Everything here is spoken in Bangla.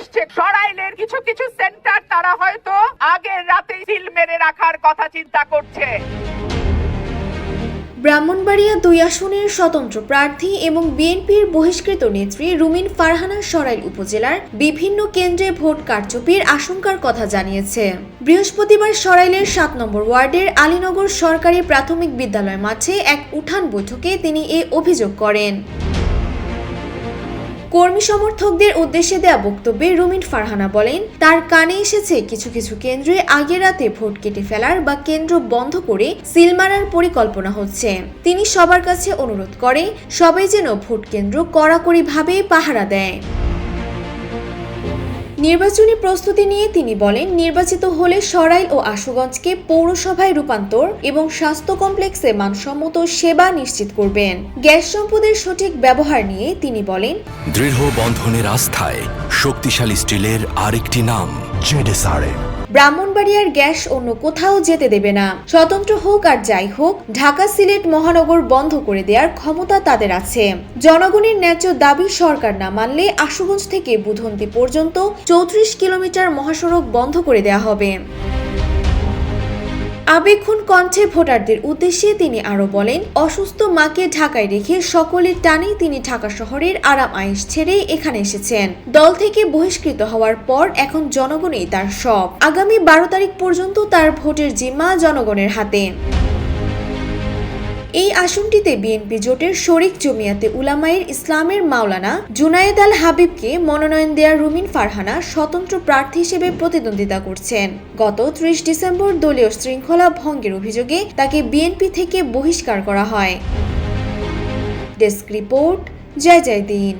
এসছে। সরাইলের কিছু কিছু সেন্টার তারা হয়তো আগের রাতে সিল মেরে রাখার কথা চিন্তা করছে। ব্রাহ্মণবাড়িয়া দুই আসনের স্বতন্ত্র প্রার্থী এবং বিএনপির বহিষ্কৃত নেত্রী রুমিন ফারহানা সরাইল উপজেলার বিভিন্ন কেন্দ্রে ভোট কারচুপির আশঙ্কার কথা জানিয়েছে। বৃহস্পতিবার সরাইলের সাত নম্বর ওয়ার্ডের আলীনগর সরকারি প্রাথমিক বিদ্যালয় মাঠে এক উঠান বৈঠকে তিনি এ অভিযোগ করেন। কর্মী সমর্থকদের উদ্দেশ্যে দেয়া বক্তব্যে রুমিন ফারহানা বলেন, তার কানে এসেছে কিছু কিছু কেন্দ্রে আগের রাতে ভোট কেটে ফেলার বা কেন্দ্র বন্ধ করে সিল মারার পরিকল্পনা হচ্ছে। তিনি সবার কাছে অনুরোধ করে, সবাই যেন ভোট কেন্দ্র কড়াকড়িভাবে পাহারা দেয়। নির্বাচনী প্রস্তুতি নিয়ে তিনি বলেন, নির্বাচিত হলে সরাইল ও আশুগঞ্জকে পৌরসভায় রূপান্তর এবং স্বাস্থ্য কমপ্লেক্সে মানসম্মত সেবা নিশ্চিত করবেন। গ্যাস সম্পদের সঠিক ব্যবহার নিয়ে তিনি বলেন, দৃঢ় বন্ধনের আস্থায় শক্তিশালী স্টিলের আরেকটি নাম, জেডেসআরএম। ব্রাহ্মণবাড়িয়ার গ্যাস অন্য কোথাও যেতে দেবে না। স্বতন্ত্র হোক আর যাই হোক, ঢাকা সিলেট মহানগর বন্ধ করে দেওয়ার ক্ষমতা তাদের আছে। জনগণের ন্যায্য দাবি সরকার না মানলে আশুগঞ্জ থেকে বুধন্তি পর্যন্ত চৌত্রিশ কিলোমিটার মহাসড়ক বন্ধ করে দেওয়া হবে। আবেক্ষণ কণ্ঠে ভোটারদের উদ্দেশ্যে তিনি আরও বলেন, অসুস্থ মাকে ঢাকায় রেখে সকলের টানেই তিনি ঢাকা শহরের আরাম আয়েশ ছেড়ে এখানে এসেছেন। দল থেকে বহিষ্কৃত হওয়ার পর এখন জনগণই তার সব। আগামী বারো তারিখ পর্যন্ত তার ভোটের জিম্মা জনগণের হাতে। এই আসনটিতে বিএনপি জোটের শরিক জমিয়াতে উলামায়ের ইসলামের মাওলানা জুনায়েদ আল হাবিবকে মনোনয়ন দেয়া রুমিন ফারহানা স্বতন্ত্র প্রার্থী হিসেবে প্রতিদ্বন্দ্বিতা করছেন। গত ত্রিশ ডিসেম্বর দলীয় শৃঙ্খলা ভঙ্গের অভিযোগে তাকে বিএনপি থেকে বহিষ্কার করা হয়। ডেস্ক রিপোর্ট, জয় জয় দিন।